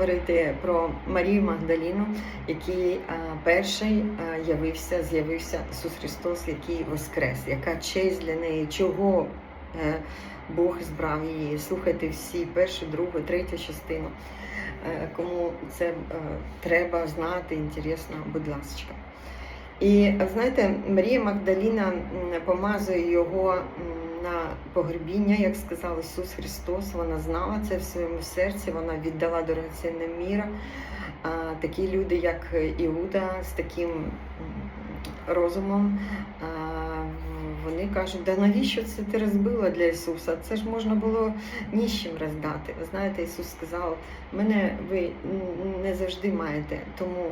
Говорити про Марію Магдаліну, який перший явився, з'явився Ісус Христос, який воскрес. Яка честь для неї, чого е, Бог збрав її. Слухайте всі першу, другу, третю частину. Е, кому це е, треба знати, інтересно, будь ласка. І знаєте, Марія Магдаліна помазує його на погребіння, як сказав Ісус Христос. Вона знала це в своєму серці, вона віддала дорогоцінне міра. Такі люди, як Іуда, з таким розумом, кажуть, да навіщо це ти розбила для Ісуса? Це ж можна було ніщим роздати. Знаєте, Ісус сказав, мене ви не завжди маєте, тому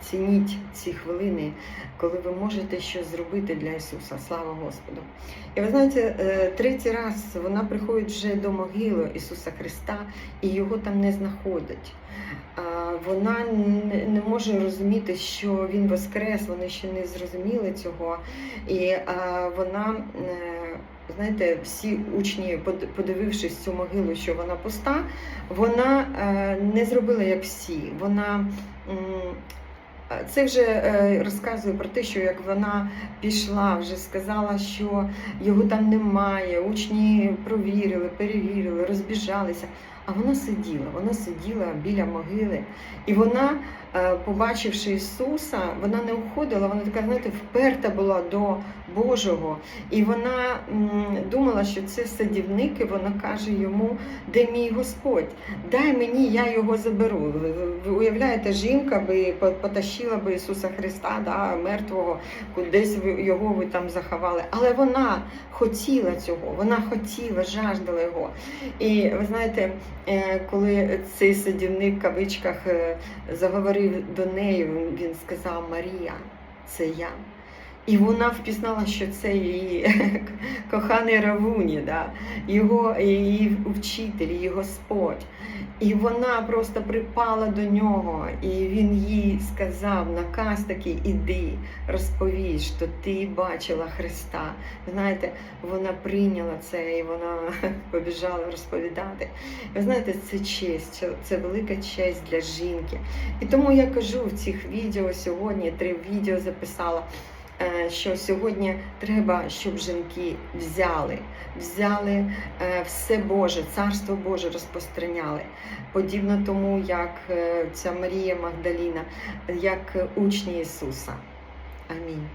цініть ці хвилини, коли ви можете щось зробити для Ісуса. Слава Господу! І ви знаєте, е, третій раз вона приходить вже до могили Ісуса Христа і його там не знаходить. Вона не- може розуміти, що він воскрес, вони ще не зрозуміли цього. І а, вона, е, знаєте, всі учні, под- подивившись цю могилу, що вона пуста, вона е, не зробила як всі. Вона е, це вже е, розказує про те, що як вона пішла, вже сказала, що його там немає. Учні провірили, перевірили, розбіжалися. А вона сиділа, вона сиділа біля могили, і вона, е, побачивши Ісуса, вона не уходила, вона така, знаєте, вперта була до Божого. І вона думала, що це садівник, і вона каже йому, де мій Господь, дай мені, я його заберу. Ви, уявляєте, жінка би потащила би Ісуса Христа, да, мертвого, кудись його ви там заховали. Але вона хотіла цього, вона хотіла, жаждала його. І ви знаєте, е, коли цей садівник в кавичках е, заговорив до неї, він сказав Марія, це я. І вона впізнала, що це її коханий Равуні, да? його її вчитель, її Господь. І вона просто припала до нього, і він їй сказав, наказ такий, іди, розповіж, що ти бачила Христа. Знаєте, вона прийняла це і вона побіжала розповідати. Ви знаєте, це честь, це велика честь для жінки. І тому я кажу в цих відео сьогодні, три відео записала. Е, Що сьогодні треба, щоб жінки взяли, взяли е, все Боже, Царство Боже розпространяли. Подібно тому, як е, ця Марія Магдаліна, як учні Ісуса. Амінь.